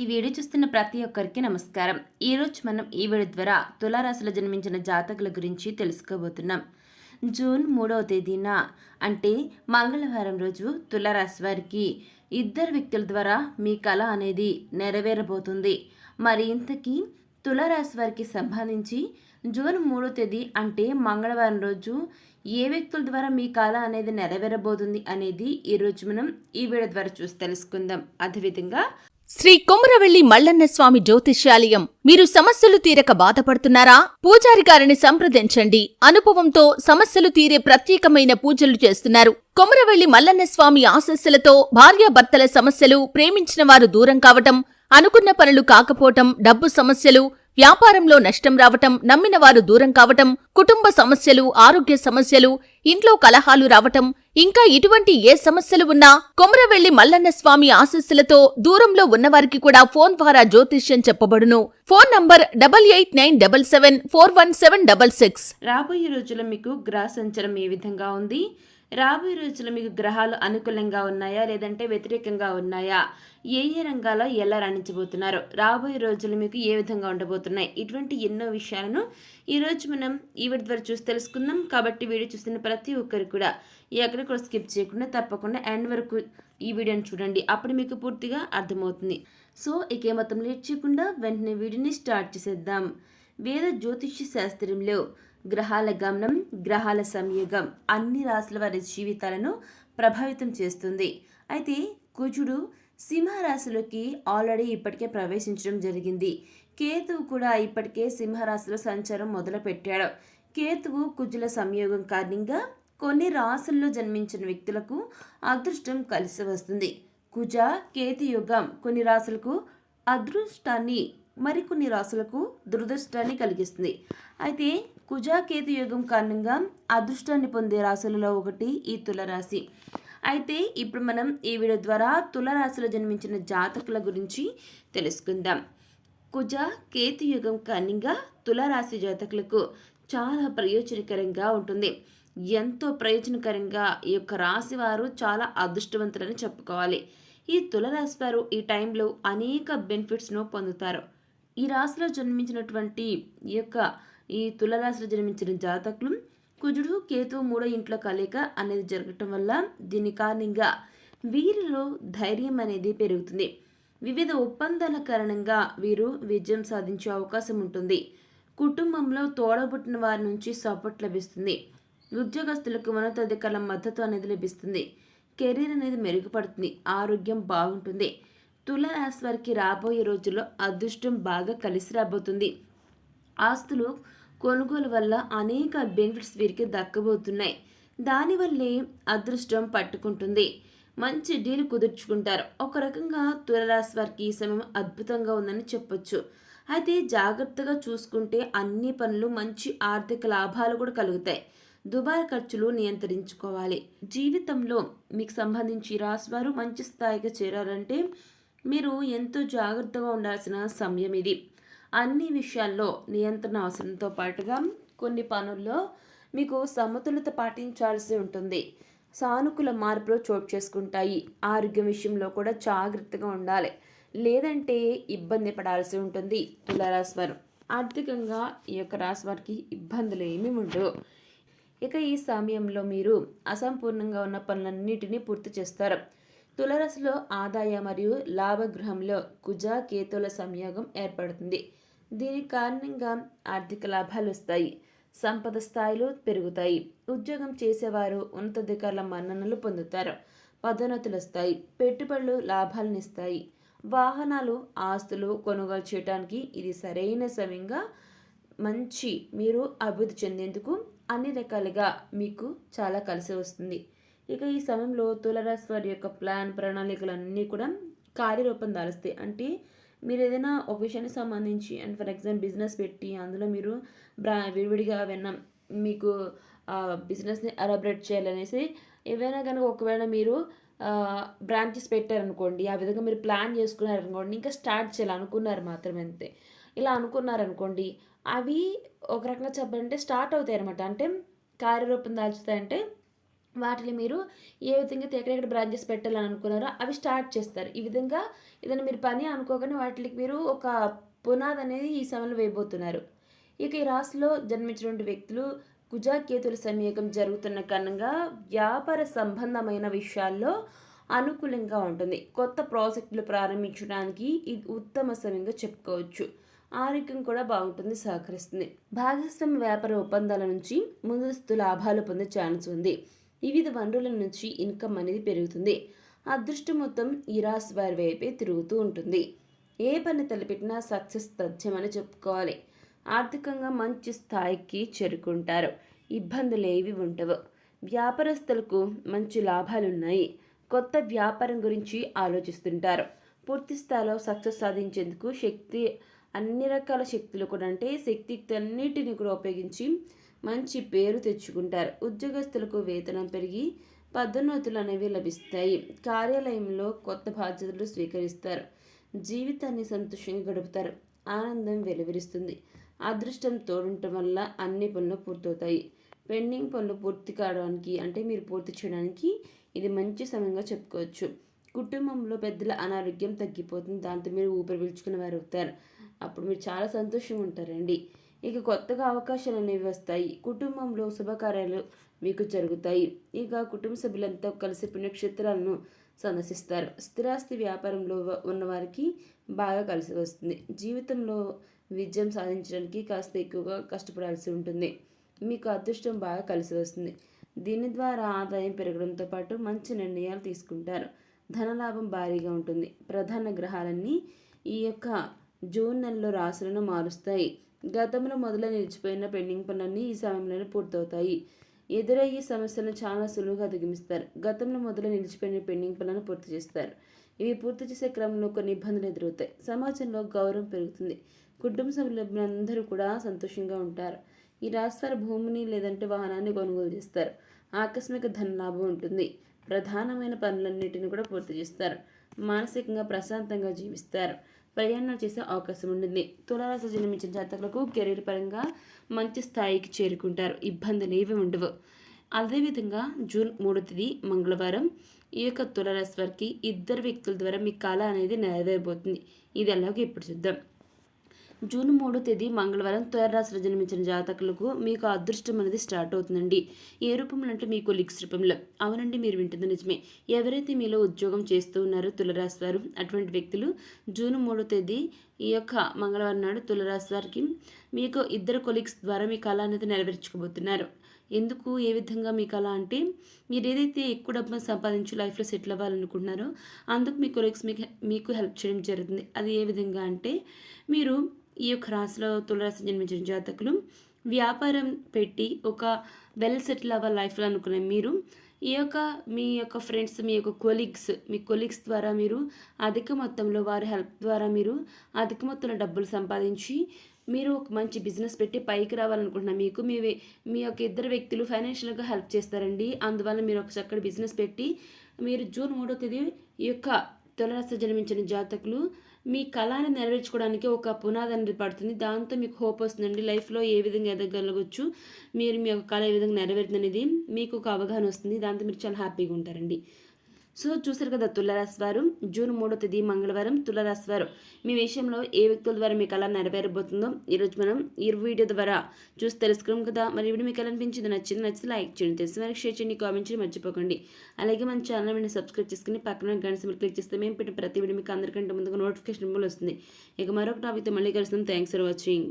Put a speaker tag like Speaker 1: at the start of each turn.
Speaker 1: ఈ వీడియో చూస్తున్న ప్రతి ఒక్కరికి నమస్కారం. ఈరోజు మనం ఈ వీడియో ద్వారా తులారాశిలో జన్మించిన జాతకుల గురించి తెలుసుకోబోతున్నాం. జూన్ మూడవ తేదీన అంటే మంగళవారం రోజు తులారాశి వారికి ఇద్దరు వ్యక్తుల ద్వారా మీ కళ అనేది నెరవేరబోతుంది. మరి ఇంతకీ తులారాశి వారికి సంబంధించి జూన్ మూడో తేదీ అంటే మంగళవారం రోజు ఏ వ్యక్తుల ద్వారా మీ కళ అనేది నెరవేరబోతుంది అనేది ఈరోజు మనం ఈ వీడియో ద్వారా చూసి తెలుసుకుందాం. అదేవిధంగా
Speaker 2: శ్రీ కొమరవెల్లి మల్లన్న స్వామి జ్యోతిష్యాలయం. మీరు సమస్యలు తీరక బాధపడుతున్నారా? పూజారి గారిని సంప్రదించండి. అనుభవంతో సమస్యలు తీరే ప్రత్యేకమైన పూజలు చేస్తున్నారు. కొమరవెల్లి మల్లన్న స్వామి ఆశస్సులతో భార్యాభర్తల సమస్యలు ప్రేమించిన వారు దూరం కావటం అనుకున్న పనులు కాకపోవటం డబ్బు సమస్యలు వ్యాపారంలో నష్టం రావటం నమ్మిన వారు దూరం కావటం కుటుంబ సమస్యలు ఆరోగ్య సమస్యలు ఇంట్లో కలహాలు రావటం ఇంకా ఇటువంటి ఏ సమస్యలు ఉన్నా కొమరవెల్లి మల్లన్న స్వామి ఆశస్సులతో దూరంలో ఉన్నవారికి కూడా ఫోన్ ద్వారా జ్యోతిష్యం చెప్పబడును. Phone number double eight nine double seven four one seven double six.
Speaker 1: రాబోయే రోజుల్లో మీకు గ్రహ సంచరం ఏ విధంగా ఉంది? రాబోయే రోజుల్లో మీకు గ్రహాలు అనుకూలంగా ఉన్నాయా? లేదంటే వ్యతిరేకంగా ఉన్నాయా? ఏ ఏ రంగాల్లో ఎలా రాణించబోతున్నారు? రాబోయే రోజులు మీకు ఏ విధంగా ఉండబోతున్నాయి? ఇటువంటి ఎన్నో విషయాలను ఈరోజు మనం ఈ వీడియో ద్వారా చూసి తెలుసుకుందాం. కాబట్టి వీడియో చూస్తున్న ప్రతి ఒక్కరు కూడా ఎక్కడ కూడా స్కిప్ చేయకుండా తప్పకుండా ఎండ్ వరకు ఈ వీడియోని చూడండి. అప్పుడు మీకు పూర్తిగా అర్థమవుతుంది. సో ఇకే మొత్తం లేట్ చేయకుండా వెంటనే వీడియోని స్టార్ట్ చేసేద్దాం. వేద జ్యోతిష్య శాస్త్రంలో గ్రహాల గమనం గ్రహాల సంయోగం అన్ని రాశుల వారి జీవితాలను ప్రభావితం చేస్తుంది. అయితే కుజుడు సింహరాశిలోకి ఆల్రెడీ ఇప్పటికే ప్రవేశించడం జరిగింది. కేతువు కూడా ఇప్పటికే సింహరాశిలో సంచారం మొదలుపెట్టాడు. కేతువు కుజుల సంయోగం కారణంగా కొన్ని రాసుల్లో జన్మించిన వ్యక్తులకు అదృష్టం కలిసి వస్తుంది. కుజ కేతు యుగం కొన్ని రాశులకు అదృష్టాన్ని మరికొన్ని రాశులకు దురదృష్టాన్ని కలిగిస్తుంది. అయితే కుజాకేతు యుగం కారణంగా అదృష్టాన్ని పొందే రాశులలో ఒకటి ఈ తులరాశి. అయితే ఇప్పుడు మనం ఈ వీడియో ద్వారా తులరాశిలో జన్మించిన జాతకుల గురించి తెలుసుకుందాం. కుజ కేతు యుగం కారణంగా తులరాశి జాతకులకు చాలా ప్రయోజనకరంగా ఉంటుంది. ఎంతో ప్రయోజనకరంగా ఈ యొక్క రాశి వారు చాలా అదృష్టవంతులని చెప్పుకోవాలి. ఈ తులరాశి వారు ఈ టైంలో అనేక బెనిఫిట్స్ను పొందుతారు. ఈ రాశిలో జన్మించినటువంటి ఈ యొక్క ఈ తులరాశిలో జన్మించిన జాతకులు కుజుడు కేతు మూడో ఇంట్లో కలయిక అనేది జరగటం వల్ల దీని కారణంగా వీరిలో ధైర్యం అనేది పెరుగుతుంది. వివిధ ఒప్పందాల కారణంగా వీరు విజయం సాధించే అవకాశం ఉంటుంది. కుటుంబంలో తోడబుట్టిన వారి నుంచి సపోర్ట్ లభిస్తుంది. ఉద్యోగస్తులకు ఉన్నతాధికారుల మద్దతు అనేది లభిస్తుంది. కెరీర్ అనేది మెరుగుపడుతుంది. ఆరోగ్యం బాగుంటుంది. తులరాశి వారికి రాబోయే రోజుల్లో అదృష్టం బాగా కలిసి రాబోతుంది. ఆస్తులు కొనుగోలు వల్ల అనేక బెనిఫిట్స్ వీరికి దక్కబోతున్నాయి. దానివల్లే అదృష్టం పట్టుకుంటుంది. మంచి డీల్ కుదుర్చుకుంటారు. ఒక రకంగా తులరాశి వారికి ఈ సమయం అద్భుతంగా ఉందని చెప్పొచ్చు. అయితే జాగ్రత్తగా చూసుకుంటే అన్ని పనులు మంచి ఆర్థిక లాభాలు కూడా కలుగుతాయి. దుబారా ఖర్చులు నియంత్రించుకోవాలి. జీవితంలో మీకు సంబంధించి రాశివారు మంచి స్థాయికి చేరారంటే మీరు ఎంతో జాగ్రత్తగా ఉండాల్సిన సమయం ఇది. అన్ని విషయాల్లో నియంత్రణ అవసరంతో పాటుగా కొన్ని పనుల్లో మీకు సమతులత పాటించాల్సి ఉంటుంది. సానుకూల మార్పులు చోటు చేసుకుంటాయి. ఆరోగ్యం విషయంలో కూడా జాగ్రత్తగా ఉండాలి. లేదంటే ఇబ్బంది పడాల్సి ఉంటుంది. తులారాశి వారు ఆర్థికంగా ఈ యొక్క రాశి వారికి ఇబ్బందులు ఏమీ ఉండవు. ఇక ఈ సమయంలో మీరు అసంపూర్ణంగా ఉన్న పనులన్నిటినీ పూర్తి చేస్తారు. తులరాశిలో ఆదాయ మరియు లాభగృహంలో కుజ కేతుల సంయోగం ఏర్పడుతుంది. దీని కారణంగా ఆర్థిక లాభాలు వస్తాయి. సంపద స్థాయిలు పెరుగుతాయి. ఉద్యోగం చేసేవారు ఉన్నతాధికారుల మన్ననలు పొందుతారు. పదోన్నతులు వస్తాయి. పెట్టుబడులు లాభాలను ఇస్తాయి. వాహనాలు ఆస్తులు కొనుగోలు చేయడానికి ఇది సరైన సమయంగా మంచి మీరు అభివృద్ధి చెందేందుకు అన్ని రకాలుగా మీకు చాలా కలిసి వస్తుంది. ఇక ఈ సమయంలో తులరాశి వారి యొక్క ప్లాన్ ప్రణాళికలు అన్నీ కూడా కార్యరూపం దాలుస్తాయి అంటే మీరు ఏదైనా ఒక విషయానికి సంబంధించి అండ్ ఫర్ ఎగ్జాంపుల్ బిజినెస్ పెట్టి అందులో మీరు బ్రా విడివిడిగా ఏమైనా మీకు బిజినెస్ని అలబరేట్ చేయాలనేసి ఏవైనా కనుక ఒకవేళ మీరు బ్రాంచెస్ పెట్టారనుకోండి ఆ విధంగా మీరు ప్లాన్ చేసుకున్నారనుకోండి ఇంకా స్టార్ట్ చేయాలనుకున్నారు మాత్రమే అంతే. ఇలా అనుకున్నారనుకోండి అవి ఒక రకంగా చెప్పాలంటే స్టార్ట్ అవుతాయి అనమాట అంటే కార్యరూపం దాల్చుతాయంటే వాటిని మీరు ఏ విధంగా అయితే ఎక్కడెక్కడ బ్రాంచెస్ పెట్టాలని అనుకున్నారో అవి స్టార్ట్ చేస్తారు. ఈ విధంగా ఏదైనా మీరు పని అనుకోగానే వాటికి మీరు ఒక పునాది అనేది ఈ సమయంలో వేయబోతున్నారు. ఇక ఈ రాశిలో జన్మించినటువంటి వ్యక్తులు కుజాకేతుల సంయోగం జరుగుతున్న కారణంగా వ్యాపార సంబంధమైన విషయాల్లో అనుకూలంగా ఉంటుంది. కొత్త ప్రాజెక్టులు ప్రారంభించడానికి ఇది ఉత్తమ సమయంగా చెప్పుకోవచ్చు. ఆరోగ్యం కూడా బాగుంటుంది సహకరిస్తుంది. భాగస్వామ్య వ్యాపార ఒప్పందాల నుంచి ముందస్తు లాభాలు పొందే ఛాన్స్ ఉంది. వివిధ వనరుల నుంచి ఇన్కమ్ అనేది పెరుగుతుంది. అదృష్టం మొత్తం ఈ రాశి వారి వైపే తిరుగుతూ ఉంటుంది. ఏ పని తలపెట్టినా సక్సెస్ తథ్యమని చెప్పుకోవాలి. ఆర్థికంగా మంచి స్థాయికి చేరుకుంటారు. ఇబ్బందులు ఏవి ఉండవు. వ్యాపారస్తులకు మంచి లాభాలు ఉన్నాయి కొత్త వ్యాపారం గురించి ఆలోచిస్తుంటారు. పూర్తి స్థాయిలో సక్సెస్ సాధించేందుకు శక్తి అన్ని రకాల శక్తులు కూడా అంటే శక్తియుక్తన్నిటిని కూడా ఉపయోగించి మంచి పేరు తెచ్చుకుంటారు. ఉద్యోగస్తులకు వేతనం పెరిగి పదోన్నతులు అనేవి లభిస్తాయి. కార్యాలయంలో కొత్త బాధ్యతలు స్వీకరిస్తారు. జీవితాన్ని సంతోషంగా గడుపుతారు. ఆనందం వెలువరిస్తుంది. అదృష్టం తోడుండటం వల్ల అన్ని పనులు పూర్తవుతాయి. పెండింగ్ పనులు పూర్తి కావడానికి అంటే మీరు పూర్తి చేయడానికి ఇది మంచి సమయంగా చెప్పుకోవచ్చు. కుటుంబంలో పెద్దల అనారోగ్యం తగ్గిపోతుంది దాంతో మీరు ఊపిరి పీల్చుకునే వారు అవుతారు. అప్పుడు మీరు చాలా సంతోషంగా ఉంటారండి. ఇక కొత్తగా అవకాశాలు అనేవి వస్తాయి. కుటుంబంలో శుభకార్యాలు మీకు జరుగుతాయి. ఇక కుటుంబ సభ్యులంతా కలిసి పుణ్యక్షేత్రాలను సందర్శిస్తారు. స్థిరాస్తి వ్యాపారంలో ఉన్నవారికి బాగా కలిసి వస్తుంది. జీవితంలో విజయం సాధించడానికి కాస్త ఎక్కువగా కష్టపడాల్సి ఉంటుంది. మీకు అదృష్టం బాగా కలిసి వస్తుంది. దీని ద్వారా ఆదాయం పెరగడంతో పాటు మంచి నిర్ణయాలు తీసుకుంటారు. ధనలాభం భారీగా ఉంటుంది. ప్రధాన గ్రహాలన్నీ ఈ యొక్క జూన్ నెలలో రాశులను మారుస్తాయి. గతంలో మొదలు నిలిచిపోయిన పెండింగ్ పనులన్నీ ఈ సమయంలోనే పూర్తవుతాయి. ఎదురయ్యే సమస్యలను చాలా సులువుగా అధిగమిస్తారు. గతంలో మొదలు నిలిచిపోయిన పెండింగ్ పనులను పూర్తి చేస్తారు. ఇవి పూర్తి చేసే క్రమంలో కొన్ని ఇబ్బందులు ఎదురవుతాయి. సమాజంలో గౌరవం పెరుగుతుంది. కుటుంబ సభ్యులందరూ కూడా సంతోషంగా ఉంటారు. ఈ రాష్ట్రాలు భూమిని లేదంటే వాహనాన్ని కొనుగోలు చేస్తారు. ఆకస్మిక ధనలాభం ఉంటుంది. ప్రధానమైన పనులన్నిటిని కూడా పూర్తి చేస్తారు. మానసికంగా ప్రశాంతంగా జీవిస్తారు. ప్రయాణాలు చేసే అవకాశం ఉంటుంది తులారాశి జన్మించిన జాతకులకు కెరీర్ పరంగా మంచి స్థాయికి చేరుకుంటారు. ఇబ్బందులు ఏవి ఉండవు. అదేవిధంగా జూన్ మూడో తేదీ మంగళవారం ఈ యొక్క తులారాశి వారికి ఇద్దరు వ్యక్తుల ద్వారా మీ కళ అనేది నెరవేరబోతుంది. ఇది ఎలాగో ఇప్పుడు చూద్దాం. జూన్ మూడో తేదీ మంగళవారం తులరాశిలో జన్మించిన జాతకులకు మీకు అదృష్టం అనేది స్టార్ట్ అవుతుందండి. ఏ రూపంలో అంటే మీ కొలిక్స్ రూపంలో. అవునండి మీరు వింటుంది నిజమే. ఎవరైతే మీలో ఉద్యోగం చేస్తూ ఉన్నారో తులరాశి వారు అటువంటి వ్యక్తులు జూన్ మూడో తేదీ ఈ యొక్క మంగళవారం నాడు తులరాశి వారికి మీకు ఇద్దరు కొలీగ్స్ ద్వారా మీ కళ అనేది నెరవేర్చుకోబోతున్నారు. ఎందుకు ఏ విధంగా మీ కళ అంటే మీరు ఏదైతే ఎక్కువ డబ్బును సంపాదించి లైఫ్లో సెటిల్ అవ్వాలనుకుంటున్నారో అందుకు మీ కొలీగ్స్ మీకు మీకు హెల్ప్ చేయడం జరుగుతుంది. అది ఏ విధంగా అంటే మీరు ఈ యొక్క రాశిలో తులరాశి జన్మించిన జాతకులు వ్యాపారం పెట్టి ఒక వెల్ సెటిల్ అవ్వ లైఫ్లో అనుకునే మీరు ఈ యొక్క మీ యొక్క ఫ్రెండ్స్ మీ యొక్క కొలీగ్స్ మీ కొలీగ్స్ ద్వారా మీరు అధిక మొత్తంలో వారి హెల్ప్ ద్వారా మీరు అధిక మొత్తంలో డబ్బులు సంపాదించి మీరు ఒక మంచి బిజినెస్ పెట్టి పైకి రావాలనుకుంటున్నా మీకు మీ మీ యొక్క ఇద్దరు వ్యక్తులు ఫైనాన్షియల్గా హెల్ప్ చేస్తారండి. అందువల్ల మీరు ఒక చక్కటి బిజినెస్ పెట్టి మీరు జూన్ మూడో తేదీ ఈ యొక్క తులరాశి జన్మించిన జాతకులు మీ కళాన్ని నెరవేర్చుకోవడానికి ఒక పునాది అనేది పడుతుంది. దాంతో మీకు హోప్ వస్తుందండి. లైఫ్లో ఏ విధంగా ఎదగలగచ్చు మీరు మీ యొక్క కళ ఏ విధంగా నెరవేరుతుంది అనేది మీకు ఒక అవగాహన వస్తుంది. దాంతో మీరు చాలా హ్యాపీగా ఉంటారండి. సో చూసారు కదా తులరాశి వారు జూన్ మూడో తేదీ మంగళవారం తులరాశి వారు. మీ విషయంలో ఏ వ్యక్తుల ద్వారా మీకు అలా నెరవేరబోతుందో ఈరోజు మనం ఈ వీడియో ద్వారా చూసి తెలుసుకున్నాం కదా. మరి ఇప్పుడు మీకు ఎలా అనిపించింది నచ్చింది నచ్చితే లైక్ చేయండి తెలిసిన వరకు షేర్ చేయండి కామెంట్ చేయండి మర్చిపోకండి. అలాగే మన ఛానల్ మీద సబ్స్క్రైబ్ చేసుకుని పక్కన గంట క్లిక్ చేస్తే మేము పెట్టిన ప్రతి వీడియో మీకు అందరికంటే ముందుగా నోటిఫికేషన్ వస్తుంది. ఇక మరొక టాపిక్తో మళ్ళీ కలుస్తాం. Thanks for watching.